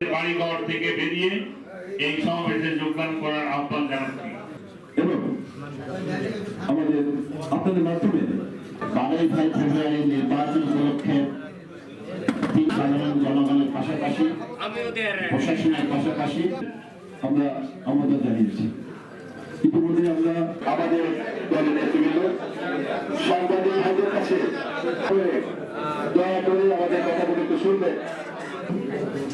বাড়িঘর থেকে বেরিয়ে এই সমাবেশে যোগদান করার আহ্বান জানাচ্ছি। আমাদের আপনাদের মাধ্যমে বারোই ভাই ফেব্রুয়ারি নির্বাচন উপলক্ষে সাধারণ জনগণের পাশাপাশি, প্রশাসনের পাশাপাশি আমরা আমাদের জানিয়েছি। ইতিমধ্যে আমরা আমাদের দলের নেতৃবৃন্দ সাংবাদিক ভাইদের কাছে দয়া করে আমাদের কথাগুলো একটু শুনবেন।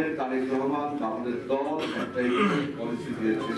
আমাদের তারেক রহমান আমাদের দল একটা পলিসি দিয়েছে।